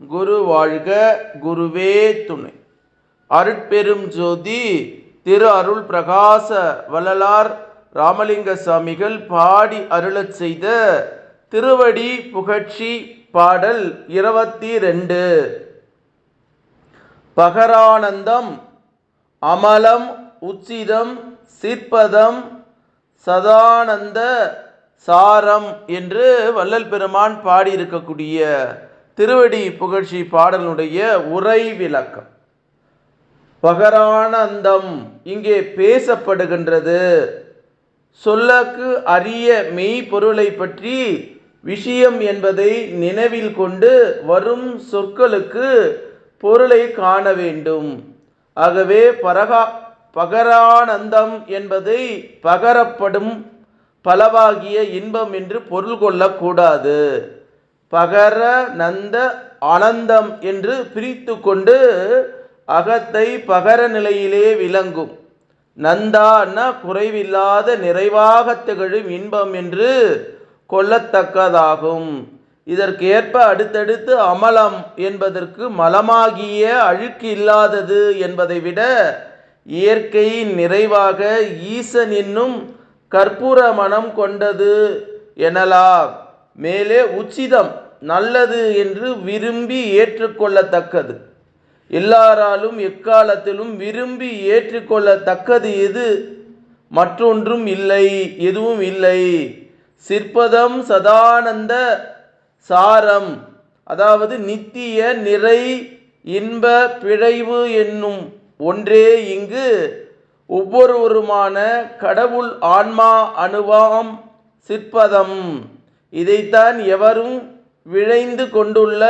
குரு வாழ்க குருவே துணை. அருட்பெரும் ஜோதி திரு அருள் பிரகாச வள்ளலார் ராமலிங்க சாமிகள் பாடி அருளச் செய்த திருவடி புகழ்ச்சி பாடல் இருபத்தி ரெண்டு பகரானந்தம் அமலம் உச்சிதம் சிற்பதம் சதானந்த சாரம் என்று வள்ளல் பெருமான் பாடியிருக்கக்கூடிய திருவடி புகழ்ச்சி பாடலுடைய உரை விளக்கம். பகரானந்தம் இங்கே பேசப்படுகின்றது. சொல்லக்கு அரிய மெய்ப்பொருளை பற்றி விஷயம் என்பதை நினைவில் கொண்டு வரும் சொற்களுக்கு பொருளை காண வேண்டும். ஆகவே பரகா பகரானந்தம் என்பதை பகரப்படும் பலவாகிய இன்பம் என்று பொருள் கொள்ளக்கூடாது. பகர நந்த ஆனந்தம் என்று பிரித்து கொண்டு அகத்தை பகர நிலையிலே விளங்கும். நந்தான்னா குறைவில்லாத நிறைவாக திகழும் இன்பம் என்று கொள்ளத்தக்கதாகும். இதற்கேற்ப அடுத்தடுத்து அமலம் என்பதற்கு மலமாகிய அழுக்கு இல்லாதது என்பதை விட இயற்கையின் நிறைவாக ஈசன் என்னும் கற்பூர மனம் கொண்டது எனலாம். மேலே உச்சிதம் நல்லது என்று விரும்பி ஏற்றுக்கொள்ளத்தக்கது. எல்லாராலும் எக்காலத்திலும் விரும்பி ஏற்றுக்கொள்ளத்தக்கது எது? மற்றொன்றும் இல்லை எதுவும் இல்லை. சிற்பதம் சதானந்த சாரம் அதாவது நித்திய நிறை இன்ப பிழைவு என்னும் ஒன்றே இங்கு ஒவ்வொருவருமான கடவுள் ஆன்மா அணுவாம் சிற்பதம். இதைத்தான் எவரும் விழைந்து கொண்டுள்ள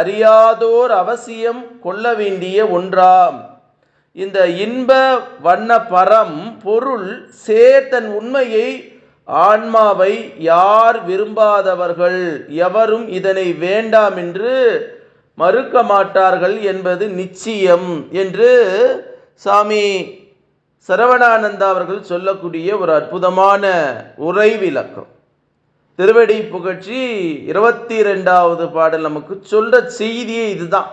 அறியாதோர் அவசியம் கொள்ள வேண்டிய ஒன்றாம். இந்த இன்ப வண்ண பரம் பொருள் சேர்த்தன் உண்மையை ஆன்மாவை யார் விரும்பாதவர்கள்? எவரும் இதனை வேண்டாம் என்று மறுக்க மாட்டார்கள் என்பது நிச்சயம் என்று சாமி சரவணானந்தா அவர்கள் சொல்லக்கூடிய ஒரு அற்புதமான உரை விளக்கம். திருவடி புகழ்ச்சி இருபத்தி ரெண்டாவது பாடல் நமக்கு சொல்ற செய்தியே இதுதான்.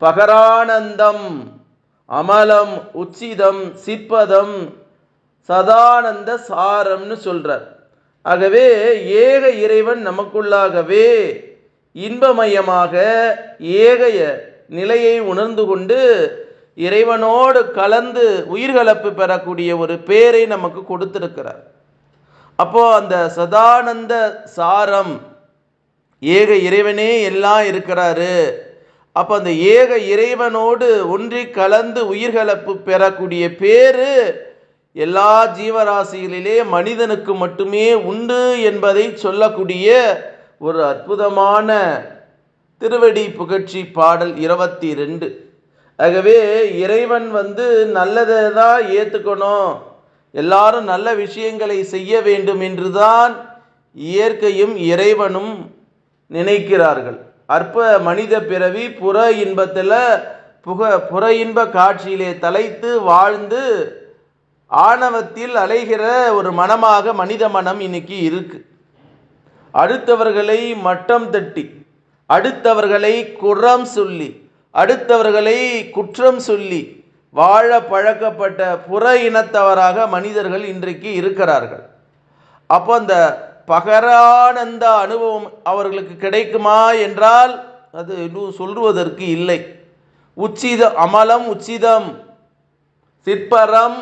பகரானந்தம் அமலம் உச்சிதம் சிற்பதம் சதானந்த சாரம்னு சொல்றார். ஆகவே ஏக இறைவன் நமக்குள்ளாகவே இன்பமயமாக ஏகைய நிலையை உணர்ந்து கொண்டு இறைவனோடு கலந்து உயிர்கலப்பு பெறக்கூடிய ஒரு பேரை நமக்கு கொடுத்திருக்கிறார். அப்போ அந்த சதானந்த சாரம் ஏக இறைவனே எல்லாம் இருக்கிறாரு. அப்போ அந்த ஏக இறைவனோடு ஒன்றி கலந்து உயிர்கலப்பு பெறக்கூடிய பேரு எல்லா ஜீவராசிகளிலே மனிதனுக்கு மட்டுமே உண்டு என்பதை சொல்லக்கூடிய ஒரு அற்புதமான திருவடி புகழ்ச்சி பாடல் இருபத்தி ரெண்டு. ஆகவே இறைவன் வந்து நல்லதை தான் ஏற்றுக்கணும் எல்லாரும் நல்ல விஷயங்களை செய்ய வேண்டும் என்றுதான் இயற்கையும் இறைவனும் நினைக்கிறார்கள். அற்ப மனித பிறவி புற இன்பத்தில் புக புற இன்ப காட்சியிலே தலைத்து வாழ்ந்து ஆணவத்தில் அலைகிற ஒரு மனமாக மனித மனம் இன்னைக்கு இருக்கு. அடுத்தவர்களை மட்டம் தட்டி அடுத்தவர்களை குறம் சொல்லி அடுத்தவர்களை குற்றம் சொல்லி வாழ பழக்கப்பட்ட புற இனத்தவராக மனிதர்கள் இன்றைக்கு இருக்கிறார்கள். அப்போ அந்த பகரானந்த அனுபவம் அவர்களுக்கு கிடைக்குமா என்றால் அது இன்னும் சொல்வதற்கு இல்லை. உச்சித அமலம் உச்சிதம் சிற்பரம்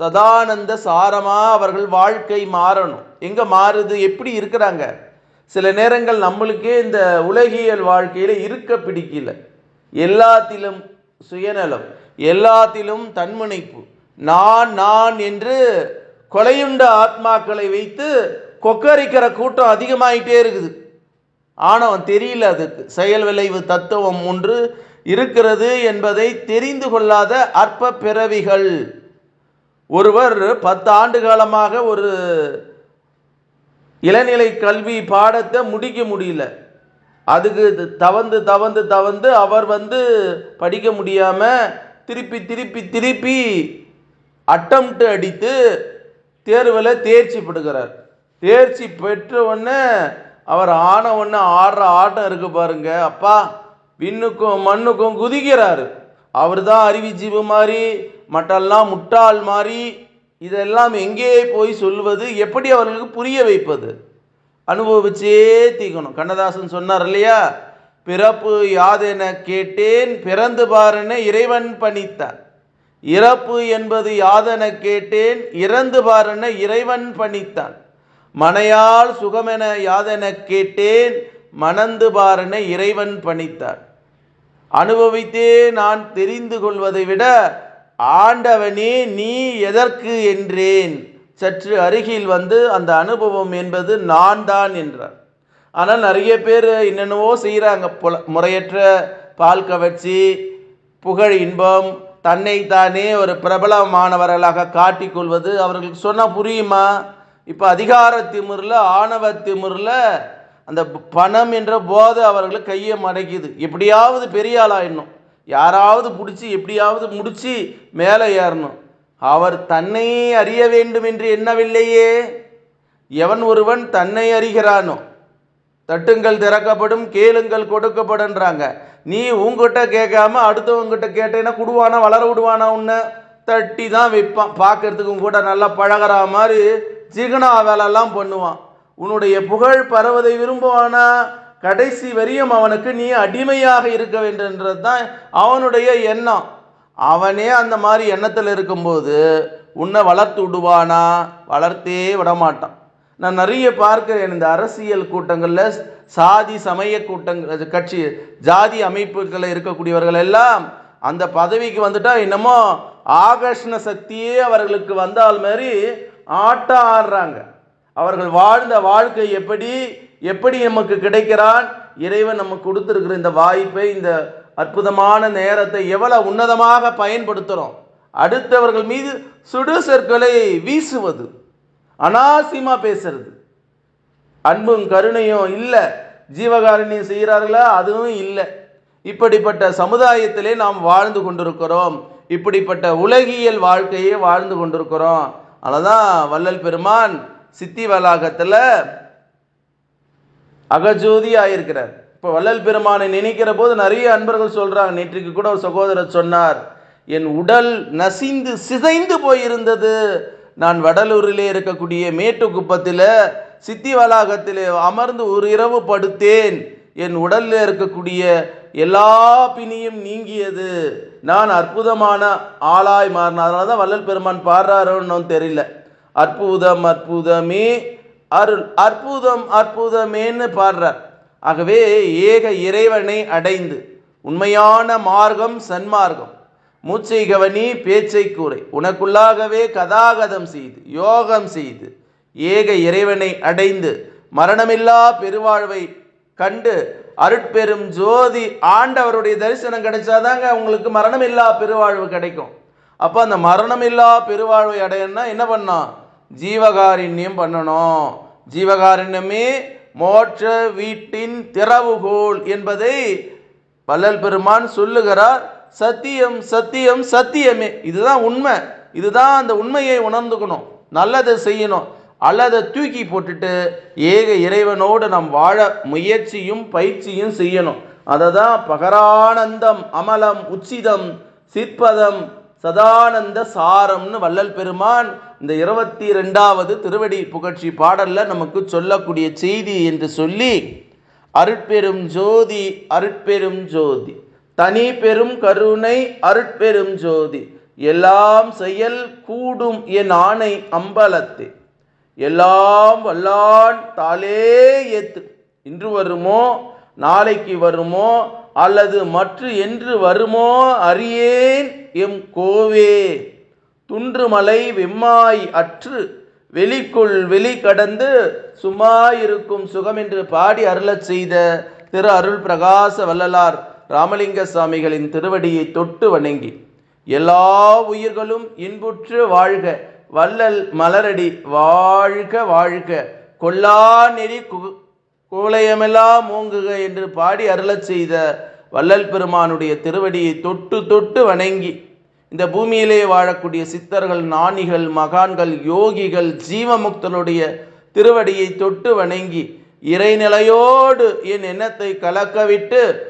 சதானந்த சாரமாக அவர்கள் வாழ்க்கை மாறணும். எங்கே மாறுது எப்படி இருக்கிறாங்க? சில நேரங்கள் நம்மளுக்கே இந்த உலகியல் வாழ்க்கையில் இருக்க பிடிக்கல. எல்லாத்திலும் சுயநலம். எல்லாத்திலும் தன்முனைப்பு நான் நான் என்று கொலையுண்ட ஆத்மாக்களை வைத்து கொக்கரிக்கிற கூட்டம் அதிகமாயிட்டே இருக்குது. ஆணவம் தெரியல அதுக்கு. செயல் விளைவு தத்துவம் ஒன்று இருக்கிறது என்பதை தெரிந்து கொள்ளாத அற்ப பிறவிகள். ஒருவர் பத்து ஆண்டு காலமாக ஒரு இளநிலை கல்வி பாடத்தை முடிக்க முடியல. அதுக்கு தவந்து தவந்து தவந்து அவர் வந்து படிக்க முடியாமல் திருப்பி திருப்பி திருப்பி அட்டம்ப்ட் அடித்து தேர்வில் தேர்ச்சி பெறுகிறார். தேர்ச்சி பெற்ற உடனே அவர் ஆன உடனே ஆடுற ஆட்டம் இருக்கு பாருங்க. அப்பா விண்ணுக்கும் மண்ணுக்கும் குதிக்கிறாரு. அவர் தான் அறிவிஜீவு மாதிரி மற்றெல்லாம் முட்டாள் மாதிரி இதெல்லாம் எங்கே போய் சொல்வது எப்படி அவர்களுக்கு புரிய வைப்பது? அனுபவிச்சே தீக்கணும் கண்ணதாசன் சொன்னார் இல்லையா? பிறப்பு யாதென கேட்டேன் பிறந்து பாருன்னு இறைவன் பணித்தார். இறப்பு என்பது யாதென கேட்டேன் இறந்து பாருன இறைவன் பணித்தான். மனையால் சுகமென யாதென கேட்டேன் மணந்து பாருன இறைவன் பணித்தான். அனுபவித்தே நான் தெரிந்து கொள்வதை விட ஆண்டவனே நீ எதற்கு என்றேன்? சற்று அருகில் வந்து அந்த அனுபவம் என்பது நான் தான் என்றார். ஆனால் நிறைய பேர் என்னென்னவோ செய்கிறாங்க புல முறையற்ற பால் கவர்ச்சி புகழ் இன்பம் தன்னைத்தானே ஒரு பிரபலமானவர்களாக காட்டிக்கொள்வது அவர்களுக்கு சொன்னால் புரியுமா? இப்போ அதிகார திமிரில் ஆணவ திமிரில் அந்த பணம் என்ற போதை அவர்களை கையை மடக்கிது. எப்படியாவது பெரிய ஆளாயிடணும். யாராவது பிடிச்சி எப்படியாவது முடித்து மேலே ஏறணும். அவர் தன்னை அறிய வேண்டும் என்று எண்ணவில்லையே. எவன் ஒருவன் தன்னை அறிகிறானோ தட்டுங்கள் திறக்கப்படும் கேளுங்கள் கொடுக்கப்படுன்றாங்க நீ உங்ககிட்ட கேட்காம அடுத்தவங்ககிட்ட கேட்டேன்னா குடுவானா வளர விடுவானா உன்னை? தட்டி தான் வைப்பான் பார்க்கறதுக்கும் கூட நல்லா பழகிற மாதிரி ஜிகனா வேலைலாம் பண்ணுவான். உன்னுடைய புகழ் பரவதை விரும்புவானா? கடைசி வரியும் அவனுக்கு நீ அடிமையாக இருக்க வேண்டும்ன்றது தான் அவனுடைய எண்ணம். அவனே அந்த மாதிரி எண்ணத்தில் இருக்கும்போது உன்னை வளர்த்து விடுவானா? வளர்த்தே விடமாட்டான். நான் நிறைய பார்க்கிறேன் இந்த அரசியல் கூட்டங்களில் சாதி சமய கூட்டங்கள் கட்சி ஜாதி அமைப்புகளில் இருக்கக்கூடியவர்கள் எல்லாம் அந்த பதவிக்கு வந்துட்டா என்னமோ ஆகர்ஷண சக்தியே அவர்களுக்கு வந்தால் மாதிரி ஆட்டம் ஆடுறாங்க அவர்கள் வாழ்ந்த வாழ்க்கை எப்படி எப்படி நமக்கு கிடைக்கிறான்? இறைவன் நமக்கு கொடுத்துருக்கிற இந்த வாய்ப்பை இந்த அற்புதமான நேரத்தை எவ்வளவு உன்னதமாக பயன்படுத்துகிறோம் அடுத்தவர்கள் மீது சுடுசற்களை வீசுவது. அனாவசியமாக பேசுறது. அன்பும் கருணையும் இல்லை. ஜீவகாரணி செய்கிறார்களா அதுவும் இல்லை. இப்படிப்பட்ட சமுதாயத்திலே நாம் வாழ்ந்து கொண்டிருக்கிறோம். இப்படிப்பட்ட உலகியல் வாழ்க்கையே வாழ்ந்து கொண்டிருக்கிறோம். அததான் வள்ளல் பெருமான் சித்தி வளாகத்தில் அகஜோதி ஆயிருக்கிறார். இப்போ வள்ளல் பெருமானை நினைக்கிற போது நிறைய அன்பர்கள் சொல்கிறாங்க நேற்றுக்கு கூட ஒரு சகோதரர் சொன்னார் என் உடல் நசிந்து சிதைந்து போயிருந்தது. நான் வடலூரிலே இருக்கக்கூடிய மேட்டுக்குப்பத்தில் சித்தி வளாகத்தில் அமர்ந்து ஒரு இரவு படுத்தேன். என் உடலில் இருக்கக்கூடிய எல்லா பிணியும் நீங்கியது. நான் அற்புதமான ஆளாய் மாறின அதனால தான் வள்ளல் பெருமான் பாடுறாரோன்னு தெரியல. அற்புதம் அற்புதமே அருள் அற்புதம் அற்புதமேன்னு பாடுறார். ஆகவே ஏக இறைவனை அடைந்து உண்மையான மார்க்கம் சன்மார்க்கம். மூச்சை கவனி பேச்சை கூரை உனக்குள்ளாகவே கதாகதம் செய்து யோகம் செய்து ஏக இறைவனை அடைந்து மரணமில்லா பெருவாழ்வை கண்டு அருட்பெரும் ஜோதி ஆண்டவருடைய தரிசனம் கிடைச்சாதாங்க உங்களுக்கு மரணமில்லா பெருவாழ்வு கிடைக்கும். அப்போ அந்த மரணமில்லா பெருவாழ்வை அடையணும்னா என்ன பண்ணோம் ஜீவகாருண்யம் பண்ணணும். ஜீவகாருண்யமே மோட்ச வீட்டின் திறவுகோல் என்பதை வள்ளல் பெருமான் சொல்லுகிறார். சத்தியம் சத்தியம் சத்தியமே. இதுதான் உண்மை. இதுதான் அந்த உண்மையை உணர்ந்துக்கணும். நல்லதை செய்யணும். அல்லதை தூக்கி போட்டுட்டு ஏக இறைவனோடு நாம் வாழ முயற்சியும் பயிற்சியும் செய்யணும். அதை தான் பகரானந்தம் அமலம் உச்சிதம் சிற்பதம் சதானந்த சாரம்னு வள்ளல் பெருமான் இந்த இருபத்தி ரெண்டாவது திருவடி புகழ்ச்சி பாடலில் நமக்கு சொல்லக்கூடிய செய்தி என்று சொல்லி அருட்பெரும் ஜோதி அருட்பெரும் ஜோதி. தனி பெரும் கருணை அருட்பெரும் ஜோதி. எல்லாம் செயல் கூடும் என் ஆணை அம்பலத்தே. எல்லாம் வல்லான் தாளே ஏத்து. இன்று வருமோ? நாளைக்கு வருமோ? அல்லது மற்ற என்று வருமோ? அறியேன் எம் கோவே. துன்றுமலை வெம்மாய் அற்று. வெளிக்குள் வெளி கடந்து சும்மா இருக்கும் சுகம் என்று பாடி அருளச் செய்த திரு அருள் பிரகாச வள்ளலார். ராமலிங்க சாமிகளின் திருவடியை தொட்டு வணங்கி எல்லா உயிர்களும் இன்புற்று வாழ்க வள்ளல் மலரடி வாழ்க வாழ்க. கொல்லா நெறி கு- மூங்குக என்று பாடி அருளச் செய்த வள்ளல் பெருமானுடைய திருவடியை தொட்டு தொட்டு வணங்கி இந்த பூமியிலே வாழக்கூடிய சித்தர்கள் நாணிகள் மகான்கள் யோகிகள் ஜீவமுக்தனுடைய திருவடியை தொட்டு வணங்கி இறைநிலையோடு என் எண்ணத்தை கலக்கவிட்டு